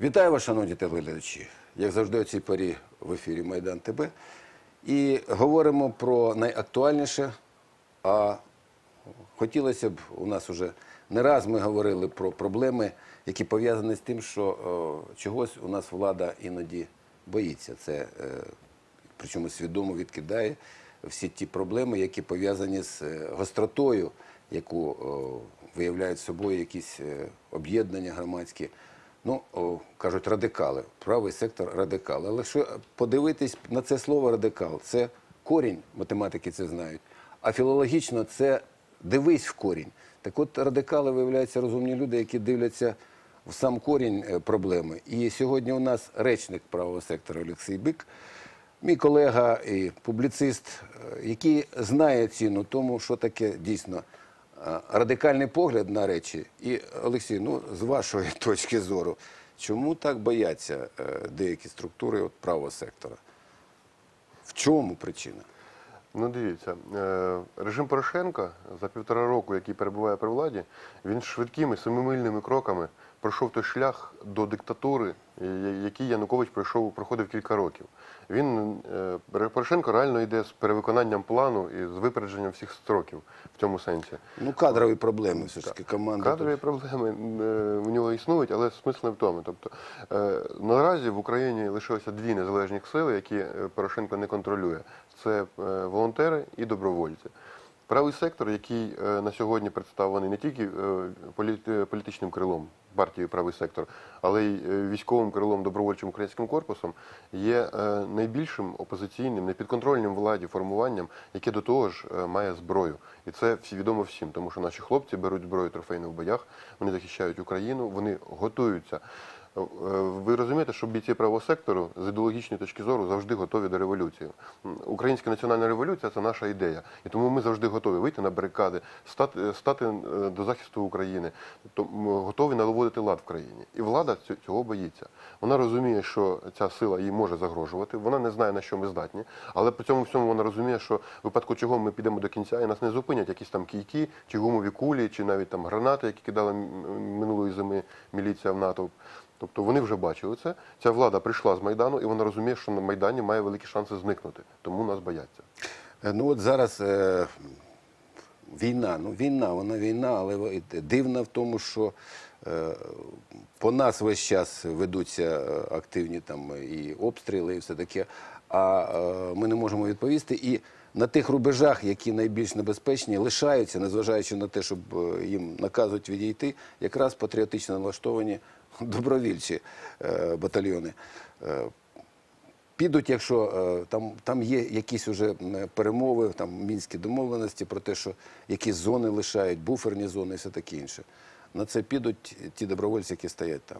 Вітаю вас, шановні телеглядачі. Як завжди, у цій порі в ефірі Майдан ТБ. І говоримо про найактуальніше. А хотілося б, у нас вже не раз ми говорили про проблеми, які пов'язані з тим, що о, чогось у нас влада іноді боїться. Це е, причому свідомо відкидає всі ті проблеми, які пов'язані з е, гостротою, яку о, виявляють собою якісь е, об'єднання громадські. Ну, кажуть, радикали, правий сектор радикали. Але якщо подивитись на це слово радикал, це корінь, математики це знають. А філологічно це дивись в корінь. Так от радикали виявляються розумні люди, які дивляться в сам корінь е, проблеми. І сьогодні у нас речник правого сектора Олексій Бик, мій колега і публіцист, е, який знає ціну тому, що таке дійсно радикальний погляд на речі. І Олексій, ну з вашої точки зору, чому так бояться е, деякі структури от правого сектора? В чому причина? Ну, дивіться, е, режим Порошенка за півтора року, який перебуває при владі, він швидкими семимильними кроками пройшов той шлях до диктатури, який Янукович пройшов, проходив кілька років. Він е, Порошенко реально йде з перевиконанням плану і з випередженням всіх строків в цьому сенсі. Ну, кадрові проблеми все ж таки команда. Кадрові проблеми е, у нього існують, але смисл не в тому. Тобто е, наразі в Україні лишилося дві незалежні сили, які е, Порошенко не контролює: це е, волонтери і добровольці. Правий сектор, який е, на сьогодні представлений не тільки е, полі- е, політичним крилом партії Правий сектор, але й е, військовим крилом добровольчим українським корпусом, є е, найбільшим опозиційним, непідконтрольним владі формуванням, яке до того ж е, має зброю. І це відомо всім, тому що наші хлопці беруть зброю трофейну в боях, вони захищають Україну, вони готуються. Е, Ви розумієте, що бійці правого сектору з ідеологічної точки зору завжди готові до революції. Українська національна революція це наша ідея, і тому ми завжди готові вийти на барикади, стати, стати е, до захисту України, м, готові наводити лад в країні. І влада цього боїться. Вона розуміє, що ця сила їй може загрожувати. Вона не знає на що ми здатні, але при цьому всьому вона розуміє, що в випадку чого ми підемо до кінця, і нас не зупинять якісь там кійки, чи гумові кулі, чи навіть там гранати, які кидала минулої зими міліція в НАТО. Тобто вони вже бачили це. Ця влада прийшла з Майдану, і вона розуміє, що на Майдані має великі шанси зникнути. Тому нас бояться. Е, Ну от зараз е, війна, ну війна, вона війна, але дивна в тому, що е, по нас весь час ведуться е, активні там і обстріли, і все таке, а е, ми не можемо відповісти. І на тих рубежах, які найбільш небезпечні, лишаються, незважаючи на те, щоб е, їм наказують відійти, якраз патріотично налаштовані добровільчі е, батальйони. Е, Підуть, якщо е, там, там є якісь уже перемови, там мінські домовленості про те, що якісь зони лишають, буферні зони і все таке інше. На це підуть ті добровольці, які стоять там.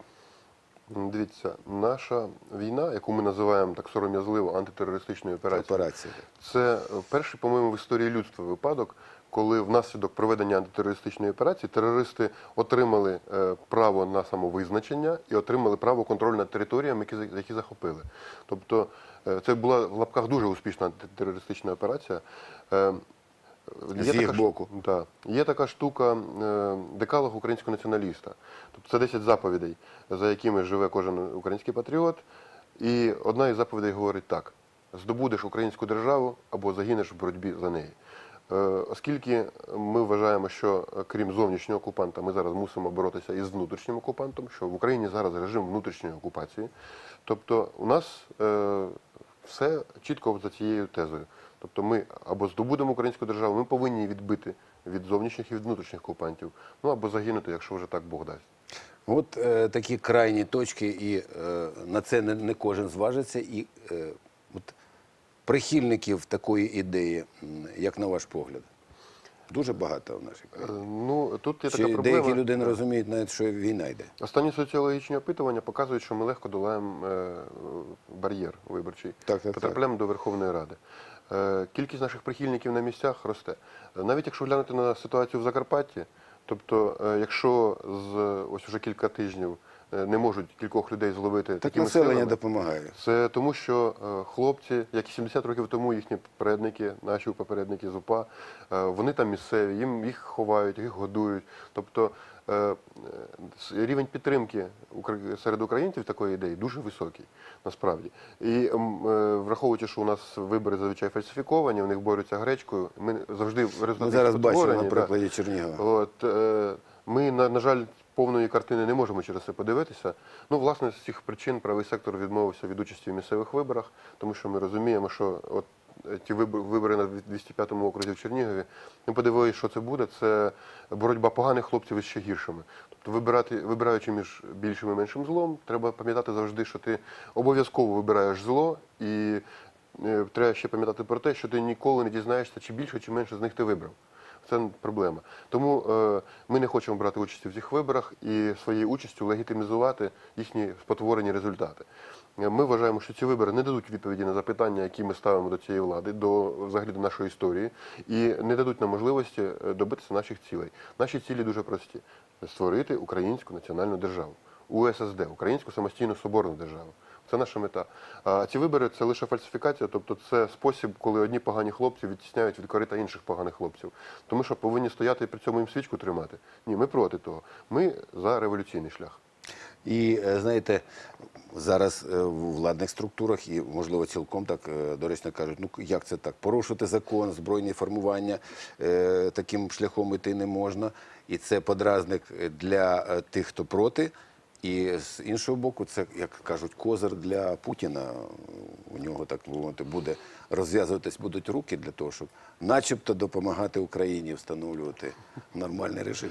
Дивіться, наша війна, яку ми називаємо так сором'язливо антитерористичною операцією, Операція. це перший, по-моєму, в історії людства випадок, коли внаслідок проведення антитерористичної операції терористи отримали е, право на самовизначення і отримали право контролю над територіями, які, захопили. Тобто е, це була в лапках дуже успішна антитерористична операція. Е, З є їх така боку. Да. Є така штука декалог українського націоналіста. Тобто це 10 заповідей, за якими живе кожен український патріот. І одна із заповідей говорить так: здобудеш українську державу або загинеш в боротьбі за неї. Е, Оскільки ми вважаємо, що е, крім зовнішнього окупанта, ми зараз мусимо боротися із внутрішнім окупантом, що в Україні зараз режим внутрішньої окупації. Тобто у нас е, все чітко за цією тезою. Тобто ми або здобудемо українську державу, ми повинні відбити від зовнішніх і від внутрішніх окупантів, ну або загинути, якщо вже так Бог дасть. От е, такі крайні точки, і е, на це не, не кожен зважиться. І е, прихильників такої ідеї, як на ваш погляд, дуже багато в нашій Е, країні. Ну тут є така проблема. деякі люди не розуміють навіть, що війна йде. Останні соціологічні опитування показують, що ми легко долаємо е, бар'єр виборчий, Так, так, потрапляємо до Верховної Ради. Е, Кількість наших прихильників на місцях росте. Е, Навіть якщо глянути на ситуацію в Закарпатті, тобто, е, якщо з ось уже кілька тижнів е, не можуть кількох людей зловити Так такими населення силами. допомагає. Це тому, що е, хлопці, як і 70 років тому, їхні попередники, наші попередники з УПА, е, вони там місцеві, їм їх ховають, їх годують. Тобто е, е, рівень підтримки серед українців такої ідеї дуже високий, насправді. І е, враховуючи, що у нас вибори зазвичай фальсифіковані, в них борються гречкою. Ми завжди в результаті Ми зараз бачимо спотворені, на прикладі Чернігова. От, е, ми, на, на жаль, повної картини не можемо через це подивитися. Ну, власне, з цих причин правий сектор відмовився від участі в місцевих виборах, тому що ми розуміємо, що от е, ті вибори, на 205-му окрузі в Чернігові, ми подивилися, що це буде. Це боротьба поганих хлопців із ще гіршими. Тобто, вибирати, вибираючи між більшим і меншим злом, треба пам'ятати завжди, що ти обов'язково вибираєш зло і е, треба ще пам'ятати про те, що ти ніколи не дізнаєшся, чи більше, чи менше з них ти вибрав. Це проблема. Тому е, ми не хочемо брати участі в цих виборах і своєю участю легітимізувати їхні спотворені результати. Е, Ми вважаємо, що ці вибори не дадуть відповіді на запитання, які ми ставимо до цієї влади, до взагалі до нашої історії, і не дадуть нам можливості е, добитися наших цілей. Наші цілі дуже прості: створити українську національну державу. УССД, Українську самостійну соборну державу. Це наша мета. А ці вибори це лише фальсифікація, тобто це спосіб, коли одні погані хлопці відтісняють від корита інших поганих хлопців. Тому що повинні стояти і при цьому їм свічку тримати. Ні, ми проти того. Ми за революційний шлях. І е, знаєте, зараз е, в владних структурах і, можливо, цілком так е, доречно кажуть, ну як це так? Порушити закон, збройні формування таким шляхом іти не можна. І це подразник для тих, хто проти. І з іншого боку, це, як кажуть, козир для Путіна. У нього так мовити, буде розв'язуватись будуть руки для того, щоб начебто допомагати Україні встановлювати нормальний режим.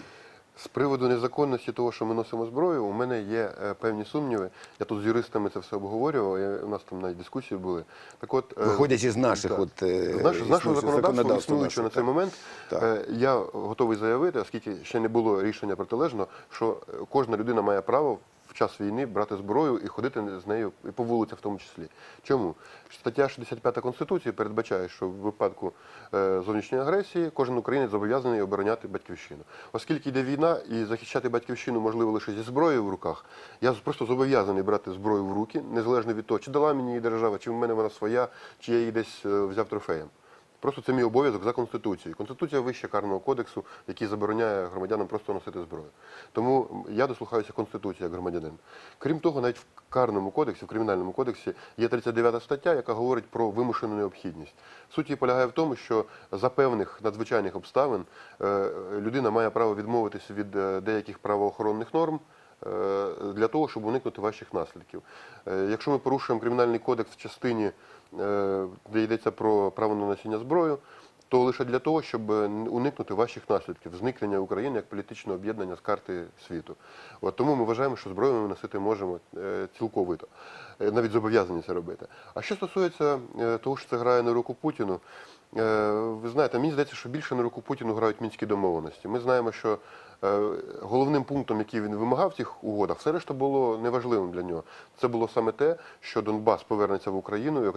З приводу незаконності того, що ми носимо зброю, у мене є е, певні сумніви. Я тут з юристами це все обговорював. Я, у нас там навіть дискусії були. Так от, виходять Виходячи з наших так. от, е, з, наш, з нашого законодавства, законодавства існуючого на цей так. момент, Так. е, я готовий заявити, оскільки ще не було рішення протилежно, що е, кожна людина має право в час війни брати зброю і ходити з нею і по вулицях в тому числі. Чому? Стаття 65 Конституції передбачає, що в випадку е, зовнішньої агресії кожен українець зобов'язаний обороняти батьківщину. Оскільки йде війна і захищати батьківщину можливо лише зі зброєю в руках, я просто зобов'язаний брати зброю в руки, незалежно від того, чи дала мені її держава, чи в мене вона своя, чи я її десь е, взяв трофеєм. Просто це мій обов'язок за Конституцією. Конституція вища карного кодексу, який забороняє громадянам просто носити зброю. Тому я дослухаюся Конституції як громадянин. Крім того, навіть в карному кодексі, в кримінальному кодексі є 39 стаття, яка говорить про вимушену необхідність. Суть її полягає в тому, що за певних надзвичайних обставин е, людина має право відмовитися від е, деяких правоохоронних норм. е, Для того, щоб уникнути ваших наслідків. Якщо ми порушуємо кримінальний кодекс в частині де йдеться про право на носіння зброю, то лише для того, щоб е, уникнути ваших наслідків, зникнення України як політичного об'єднання з карти світу. От тому ми вважаємо, що зброю ми носити можемо е, цілковито, Е, навіть зобов'язані це робити. А що стосується е, того, що це грає на руку Путіну, е, ви знаєте, мені здається, що більше на руку Путіну грають мінські домовленості. Ми знаємо, що е, головним пунктом, який він вимагав в цих угодах, все решта було неважливим для нього. Це було саме те, що Донбас повернеться в Україну е,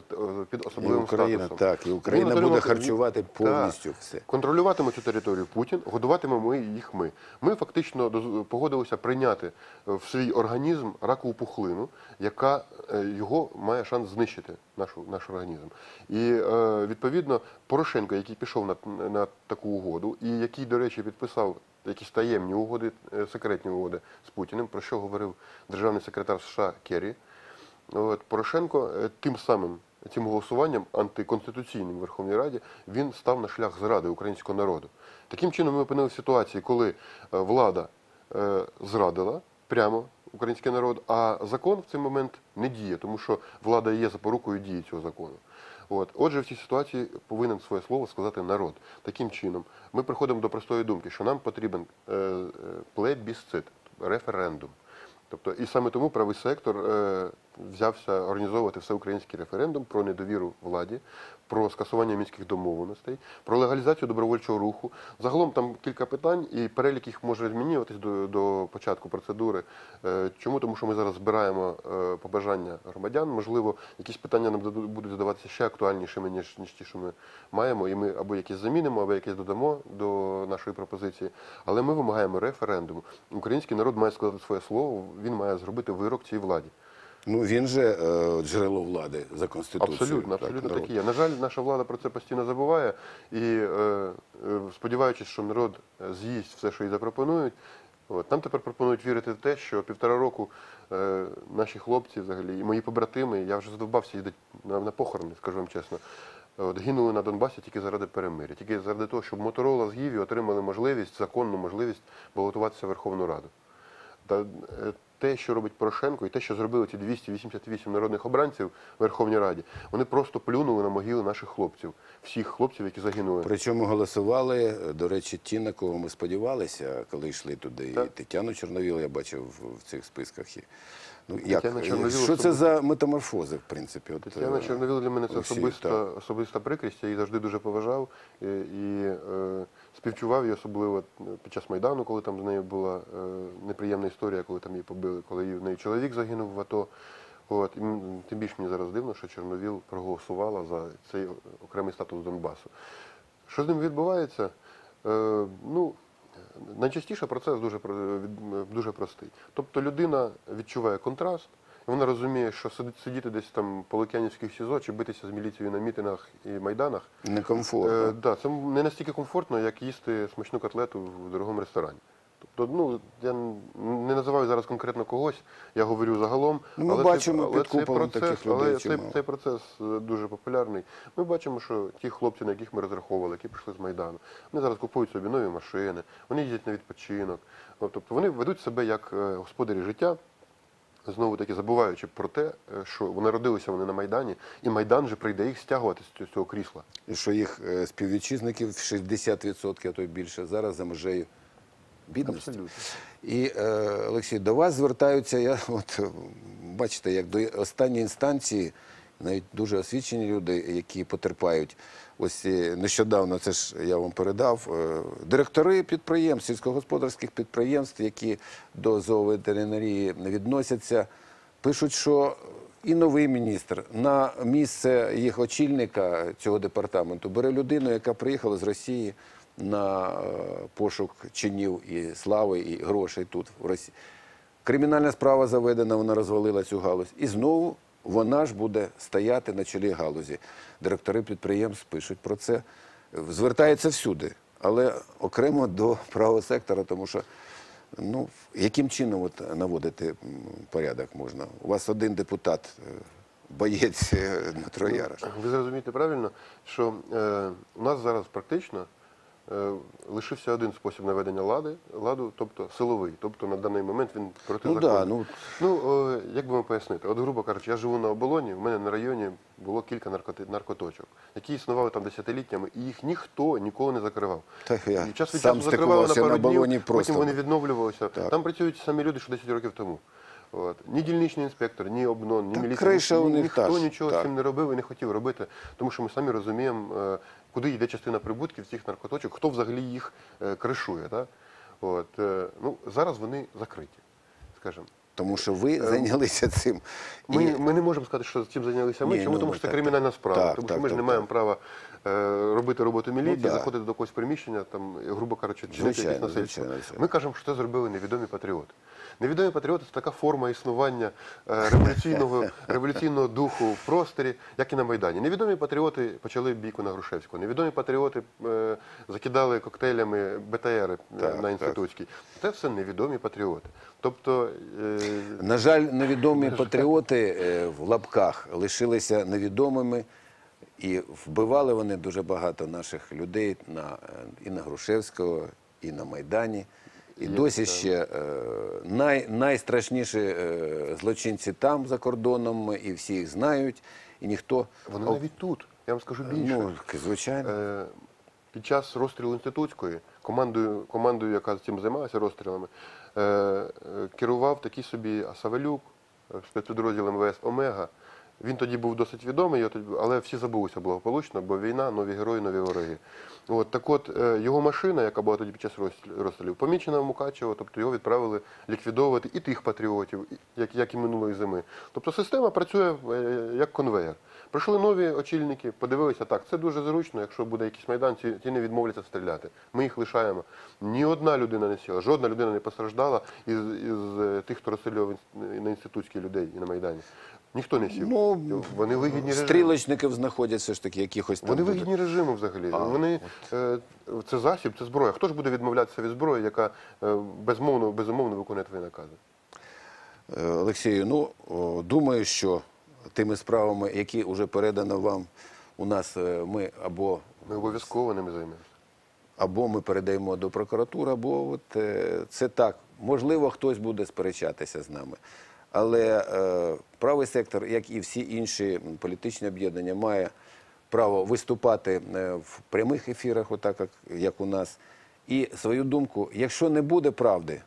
під І особливим Україна, статусом. так, і Україна буде отримав- харчувати Так. повністю все. Контролюватиме цю територію Путін, годуватиме ми їх ми. Ми фактично погодилися прийняти е, в свій організм ракову пухлину, яка е, його має шанс знищити, нашу, наш організм. І е, відповідно Порошенко, який пішов на, на таку угоду, і який, до речі, підписав якісь таємні угоди, е, секретні угоди з Путіним, про що говорив державний секретар США Керрі. От, Порошенко е, тим самим цим голосуванням антиконституційним в Верховній Раді він став на шлях зради українського народу. Таким чином ми опинилися в ситуації, коли е, влада зрадила прямо український народ, а закон в цей момент не діє, тому що влада є запорукою дії цього закону. От. Отже, в цій ситуації повинен своє слово сказати народ. Таким чином, ми приходимо до простої думки, що нам потрібен е, е, плебісцит, референдум. Тобто, і саме тому правий сектор е, взявся організовувати всеукраїнський референдум про недовіру владі, про скасування мінських домовленостей, про легалізацію добровольчого руху. Загалом там кілька питань, і перелік їх може змінюватись до, до початку процедури. Е, Чому? Тому що ми зараз збираємо е, побажання громадян. Можливо, якісь питання нам будуть задаватися ще актуальнішими, ніж, ніж ті, що ми маємо, і ми або якісь замінимо, або якісь додамо до нашої пропозиції. Але ми вимагаємо референдуму. Український народ має сказати своє слово, він має зробити вирок цій владі. Ну він же е, джерело влади за конституцією. Абсолютно, так, абсолютно народ. такі є. На жаль, наша влада про це постійно забуває. І е, е, сподіваючись, що народ е, з'їсть все, що їй запропонують. От, нам тепер пропонують вірити в те, що півтора року е, наші хлопці, взагалі, і мої побратими, я вже задовбався їздити на, на похорони, скажу вам чесно. От, гинули на Донбасі тільки заради перемиря, тільки заради того, щоб Моторола з Гіві отримали можливість, законну можливість балотуватися в Верховну Раду. Та е, те, що робить Порошенко, і те, що зробили ці 288 народних обранців в Верховній Раді, вони просто плюнули на могили наших хлопців, всіх хлопців, які загинули. Причому голосували, до речі, ті, на кого ми сподівалися, коли йшли туди. І Так. Тетяну Чорновіл я бачив в, цих списках. І, ну, як, що це за метаморфози, в принципі? От, Тетяна е, Чорновіл для мене це особиста, особиста прикрість, я її завжди дуже поважав і, і е, співчував її, особливо під час Майдану, коли там з нею була е, неприємна історія, коли там її побили, коли її, в неї чоловік загинув в АТО. От, і тим більше мені зараз дивно, що Чорновіл проголосувала за цей окремий статус Донбасу. Що з ним відбувається? Е, ну, найчастіше процес дуже, про- дуже простий. Тобто людина відчуває контраст, вона розуміє, що сидіти десь там по Лук'янівських СІЗО чи битися з міліцією на мітингах і майданах. Некомфортно. Е, да, це не настільки комфортно, як їсти смачну котлету в дорогому ресторані. Тобто, ну я не називаю зараз конкретно когось, я говорю загалом. Ну, ми але бачимо цей, під але цей процес, таких людей але цей, цей процес дуже популярний. Ми бачимо, що ті хлопці, на яких ми розраховували, які прийшли з Майдану, вони зараз купують собі нові машини, вони їздять на відпочинок. Тобто вони ведуть себе як е, господарі життя. Знову таки забуваючи про те, що вони родилися вони на Майдані, і Майдан же прийде їх стягувати з цього- крісла. І що їх е, співвітчизників 60%, а то й більше, зараз за межею бідності. Абсолютно. І, е, Олексій, до вас звертаються, я от е, бачите, як до останньої інстанції, навіть дуже освічені люди, які потерпають. Ось е, нещодавно це ж я вам передав. е, Директори підприємств, сільськогосподарських підприємств, які до зооветеринарії відносяться, пишуть, що і новий міністр на місце їх очільника цього департаменту бере людину, яка приїхала з Росії на е, пошук чинів і слави, і грошей тут в Росії. Кримінальна справа заведена, вона розвалила цю галузь. І знову вона ж буде стояти на чолі галузі. Директори підприємств пишуть про це. Звертається всюди, але окремо до правого сектора, тому що ну, яким чином от наводити порядок можна? У вас один депутат, е, боєць е, Дмитро Ярош. Ви зрозумієте правильно, що е, у нас зараз практично лишився один спосіб наведення лади, ладу, тобто силовий. Тобто на даний момент він Ну протизаконний. да, ну Ну, е, як би вам пояснити? От, грубо кажучи, я живу на оболоні, в мене на районі було кілька наркоточок, які існували там десятиліттями, і їх ніхто ніколи не закривав. Так, я І час від часу закривали на пару на днів, просто. потім вони відновлювалися. Так. Там працюють самі люди, що 10 років тому. От. Ні дільничний інспектор, ні обнон, ні міліція. ніхто та нічого з цим не робив і не хотів робити, тому що ми самі розуміємо, е, куди йде частина прибутків цих наркоточок, хто взагалі їх е, кришує. Так? От. е, Ну, зараз вони закриті, скажімо. тому що ви зайнялися цим. Ми, І- ми не можемо сказати, що цим зайнялися ми. Ні, Чому? ну, тому що це так, кримінальна справа. так, тому так, що ми ж так, не маємо права е, робити роботу міліції, Ну, да. заходити до якогось приміщення, там, грубо кажучи, чинити якісь насильство. Ми кажемо, що це зробили невідомі патріоти. Невідомі патріоти це така форма існування е, революційного, революційного духу в просторі, як і на Майдані. Невідомі патріоти почали бійку на Грушевського. Невідомі патріоти е, закидали коктейлями БТРи е, Так, на інститутській. Це все невідомі патріоти. Тобто, е, На жаль, невідомі патріоти е, в лапках лишилися невідомими, і вбивали вони дуже багато наших людей на, е, і на Грушевського, і на Майдані. І досі ще е, най, найстрашніші е, злочинці там за кордоном, і всі їх знають, і ніхто. вони О, навіть тут. Я вам скажу більше. ну, звичайно. Під час розстрілу інститутської командою, командою яка цим займалася розстрілами, керував такий собі Савелюк, спецпідрозділ МВС Омега. Він тоді був досить відомий, але всі забулися благополучно, бо війна, нові герої, нові вороги. От, так от, е, його машина, яка була тоді під час розстріл- розстрілів, помічена в Мукачево, тобто його відправили ліквідовувати і тих патріотів, як, як і минулої зими. Тобто система працює е, як конвейер. Прийшли нові очільники, подивилися, так, це дуже зручно, якщо буде якийсь майдан, ці, ті не відмовляться стріляти. Ми їх лишаємо. Ні одна людина не сіла, жодна людина не постраждала із, із е, тих, хто розстрілював на інститутські людей і на Майдані. Ніхто не сів. Ну, Вони вигідні. Стрілочників знаходять все ж таки якихось там. Вони буде. вигідні режиму взагалі. Вони е, це засіб, це зброя. Хто ж буде відмовлятися від зброї, яка е, безмовно, безумовно виконує твої накази? Е, Олексію, ну думаю, що тими справами, які вже передано вам, у нас е, ми або Ми обов'язково ними займемося. або ми передаємо до прокуратури, або от, е, це так. Можливо, хтось буде сперечатися з нами. Але е, правий сектор, як і всі інші політичні об'єднання, має право виступати е, в прямих ефірах, отак як, у нас. І свою думку, якщо не буде правди,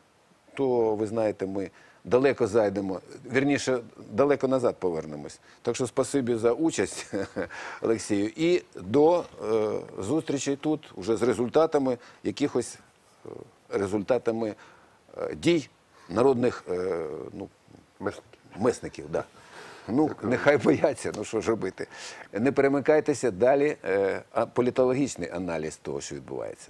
то ви знаєте, ми далеко зайдемо, вірніше, далеко назад повернемось. Так що спасибі за участь, Олексію, і до е, зустрічі тут вже з результатами якихось е, результатами е, дій народних е, ну, Месники. так. Да. Ну, нехай бояться, ну що ж робити. Не перемикайтеся далі. Е, політологічний аналіз того, що відбувається.